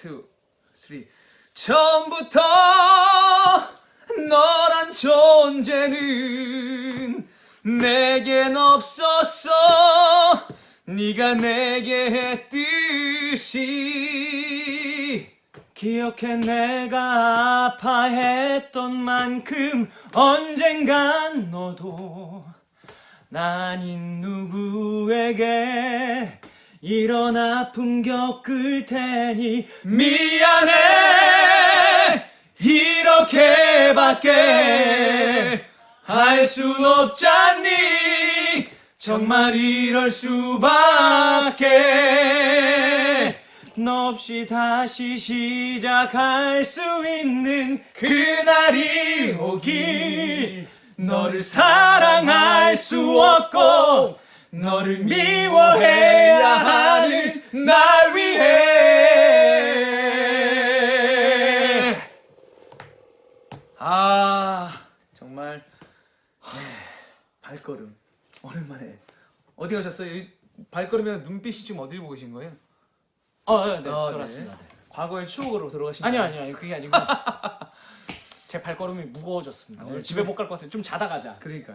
two, three. 처음부터 너란 존재는 내겐 없었어. 네가 내게 했듯이 기억해 내가 아파했던 만큼 언젠간 너도 난 아닌 누구에게 이런 아픔 겪을 테니 미안해. 이렇게밖에 할 순 없잖니. 정말 이럴 수밖에. 너 없이 다시 시작할 수 있는 그날이 오길 너를 사랑할 수 없고 너를 미워해야 하는 날 위해 아 정말 네, 발걸음 오랜만에 어디 가셨어요? 이 발걸음이랑 눈빛이 지금 어디를 보고 계신 거예요? 어, 네, 네, 아, 돌아왔습니다. 네. 과거의 추억으로 들어가신 아니요, 거예요? 아니요, 아니요, 그게 아니고 제 발걸음이 무거워졌습니다. 네, 오늘 집에 못 갈 것 같아요. 좀 자다 가자. 그러니까요